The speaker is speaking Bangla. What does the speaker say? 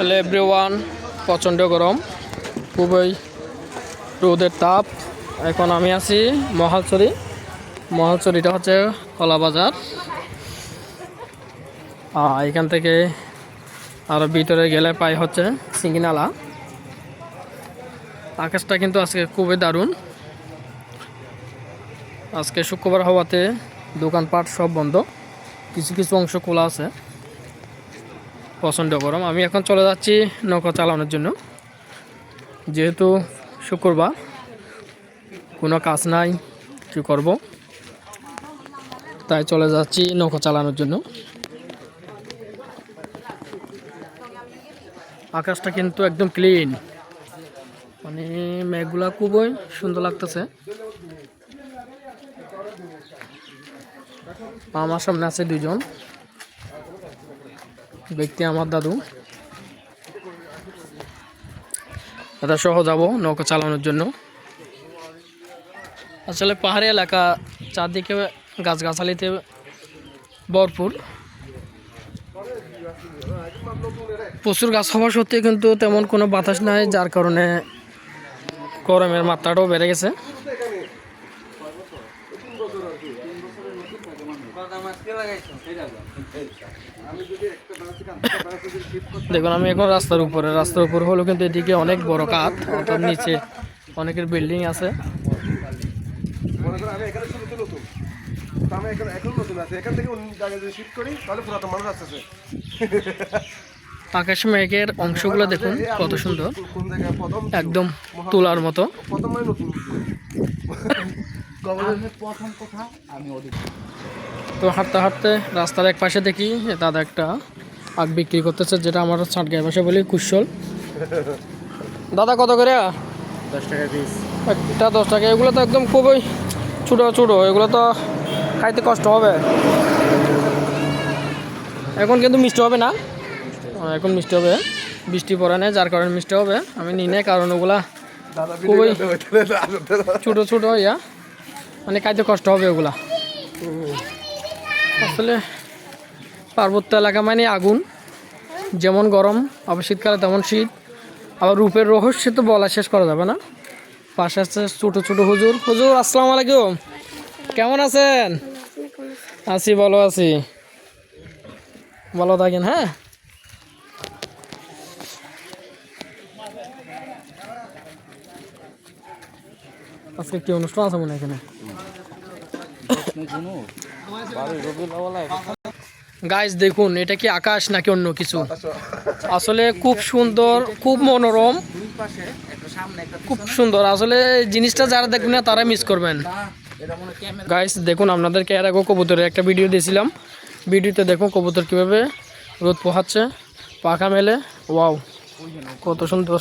হ্যালো এভরিওয়ান প্রচণ্ড গরম। খুবই রোদের তাপ। এখন আমি আছি মহালছড়ি। মহালছড়িটা হচ্ছে কলা বাজার। এখান থেকে আরও ভিতরে গেলে পাই হচ্ছে সিঙ্গিনালা আকাশটা কিন্তু আজকে খুবই দারুণ। আজকে শুক্রবার হওয়াতে দোকানপাট সব বন্ধ। কিছু কিছু অংশ খোলা আছে। প্রচণ্ড গরম। আমি এখন চলে যাচ্ছি নৌকা চালানোর জন্য। যেহেতু শুক্রবার, কোনো কাজ নাই, কি করব? তাই চলে যাচ্ছি নৌকা চালানোর জন্য। আকাশটা কিন্তু একদম ক্লিন মানে মেঘগুলা খুবই সুন্দর লাগতেছে। আমার সামনে আছে দুজন ব্যক্তি আমার দাদু। দাদা সহ যাব নৌকা চালানোর জন্য। আসলে পাহাড়ি এলাকা, চারদিকে গাছগাছালিতে ভরপুর। প্রচুর গাছ হওয়া সত্ত্বেও কিন্তু তেমন কোনো বাতাস নাই, যার কারণে গরমের মাত্রাটাও বেড়ে গেছে। দেখুন, আমি এখন রাস্তার উপরে। রাস্তার উপর হলো কিন্তু এদিকে অনেক বড় কাঠ, অর্থাৎ নিচে অনেকের বিল্ডিং আছে। আমি আমি আকাশ মেঘের অংশগুলো দেখুন, কত সুন্দর। একদম তোলার মতো। প্রথম মানে নতুন তো হাঁটতে হাঁটতে রাস্তার এক পাশে দেখি দাদা একটা আগ বিক্রি করতেছে যেটা আমার ছাটগায় ভাষা বলি কুশল। দাদা কত করে? দশ টাকা পিস একটা দশ টাকা এগুলো তো একদম খুবই ছোটো ছোটো এগুলো তো খাইতে কষ্ট হবে। এখন কিন্তু মিষ্টি হবে না? হ্যাঁ, এখন মিষ্টি হবে। বৃষ্টি পড়ে নেই যার কারণে মিষ্টি হবে। আমি নিই নাই কারণ ওগুলা খুবই ছোটো ছোটো ইয়া। মানে খাইতে কষ্ট হবে ওগুলা। আসলে পার্বত্য এলাকা মানে আগুন। যেমন গরম, আবার শীতকালে তেমন শীত। আবার রূপের রহস্য তো বলা শেষ করা যাবে না। পাশে আছে ছোটো ছোটো হুজুর। হুজুর, আসসালামু আলাইকুম। কেমন আছেন? আছি, ভালো আছি। ভালো থাকেন হ্যাঁ? আজকে কি অনুষ্ঠান আছে মনে এখানে? গাইজ দেখুন, এটা কি আকাশ নাকি অন্য কিছু? আসলে খুব সুন্দর, খুব মনোরম, খুব সুন্দর। আসলে জিনিসটা যারা দেখবেন না, তারা মিস করবেন। গাইস দেখুন, আপনাদেরকে এর আগেও কবুতরের একটা ভিডিও দিয়েছিলাম। ভিডিওতে দেখুন কবুতর কীভাবে রোদ পোহাচ্ছে, পাখা মেলে। ওয়াও কত সুন্দর।